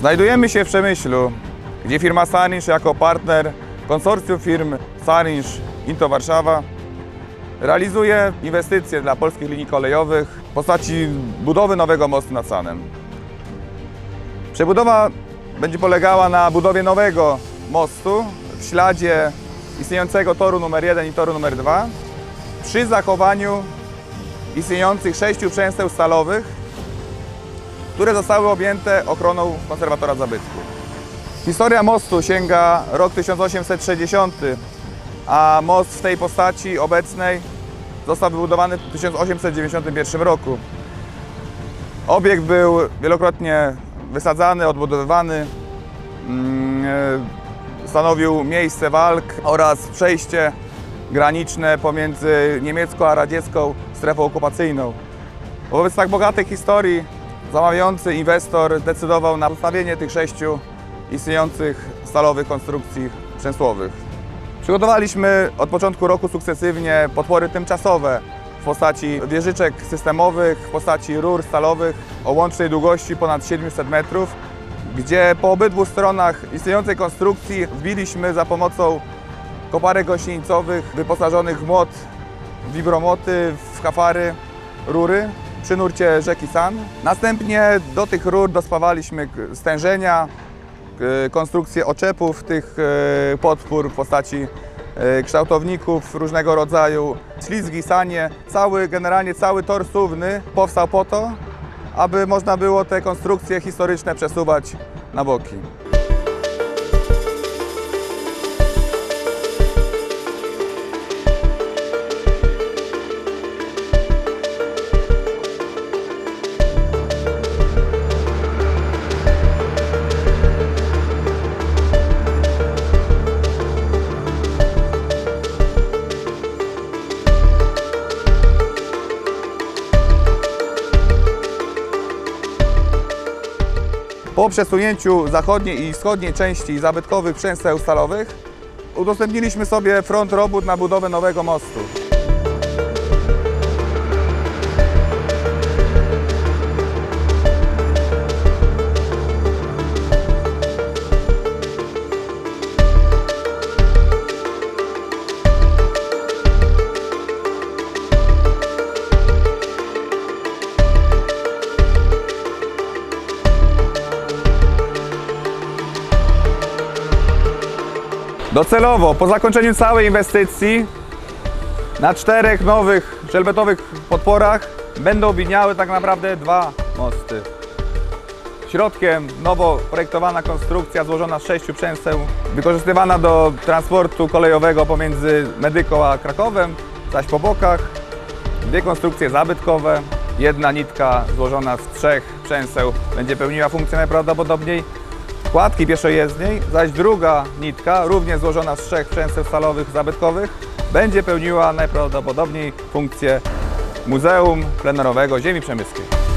Znajdujemy się w Przemyślu, gdzie firma Sarinsz jako partner konsorcjum firm Sarinsz Into Warszawa realizuje inwestycje dla polskich linii kolejowych w postaci budowy nowego mostu nad Sanem. Przebudowa będzie polegała na budowie nowego mostu w śladzie istniejącego toru numer 1 i toru numer 2 przy zachowaniu istniejących sześciu przęseł stalowych, które zostały objęte ochroną konserwatora zabytku. Historia mostu sięga rok 1860, a most w tej postaci obecnej został wybudowany w 1891 roku. Obiekt był wielokrotnie wysadzany, odbudowywany. Mm, e, Stanowił miejsce walk oraz przejście graniczne pomiędzy niemiecką a radziecką strefą okupacyjną. Wobec tak bogatej historii zamawiający inwestor zdecydował na postawienie tych sześciu istniejących stalowych konstrukcji przemysłowych. Przygotowaliśmy od początku roku sukcesywnie podpory tymczasowe w postaci wieżyczek systemowych, w postaci rur stalowych o łącznej długości ponad 700 metrów, gdzie po obydwu stronach istniejącej konstrukcji wbiliśmy za pomocą koparek gąsienicowych wyposażonych w młot, w wibromłoty, w kafary, rury przy nurcie rzeki San. Następnie do tych rur dospawaliśmy stężenia, konstrukcję oczepów tych e, podpór w postaci e, kształtowników różnego rodzaju, ślizgi, sanie. Cały, generalnie cały tor suwny powstał po to, aby można było te konstrukcje historyczne przesuwać na boki. Po przesunięciu zachodniej i wschodniej części zabytkowych przęseł stalowych udostępniliśmy sobie front robót na budowę nowego mostu. Docelowo po zakończeniu całej inwestycji na czterech nowych żelbetowych podporach będą widniały tak naprawdę dwa mosty. Środkiem nowo projektowana konstrukcja złożona z sześciu przęseł, wykorzystywana do transportu kolejowego pomiędzy Medyką a Krakowem, zaś po bokach dwie konstrukcje zabytkowe. Jedna nitka złożona z trzech przęseł będzie pełniła funkcję najprawdopodobniej kładki pieszojezdniej, zaś druga nitka, również złożona z trzech przęseł stalowych zabytkowych, będzie pełniła najprawdopodobniej funkcję Muzeum Plenerowego Ziemi Przemyskiej.